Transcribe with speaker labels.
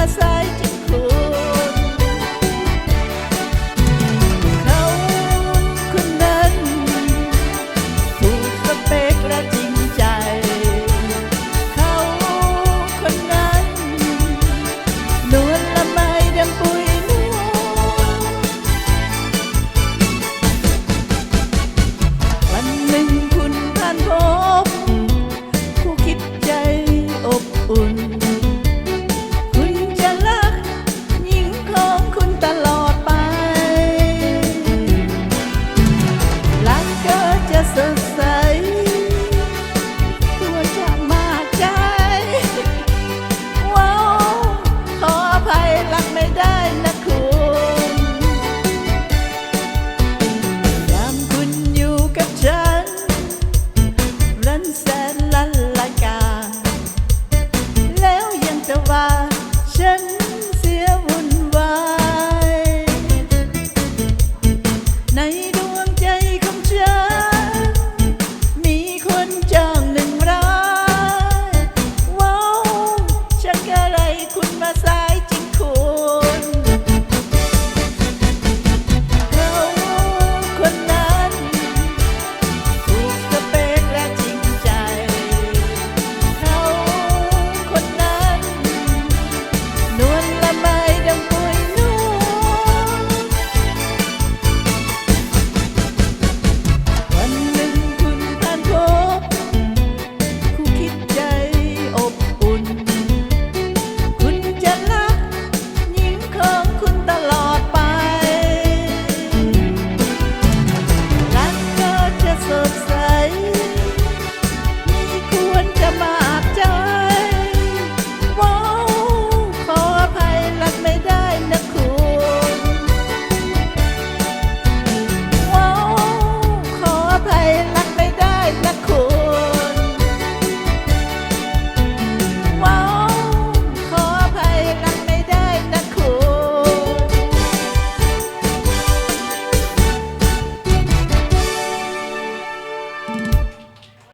Speaker 1: ระสายถึเขาคนนั้นถูกสเปกและจริงใจ เขาคนนั้นนวลละไมดังปุยนวลวันหนึ่งคุณผ่านพบคู่คิดใจอบอุ่น chân success.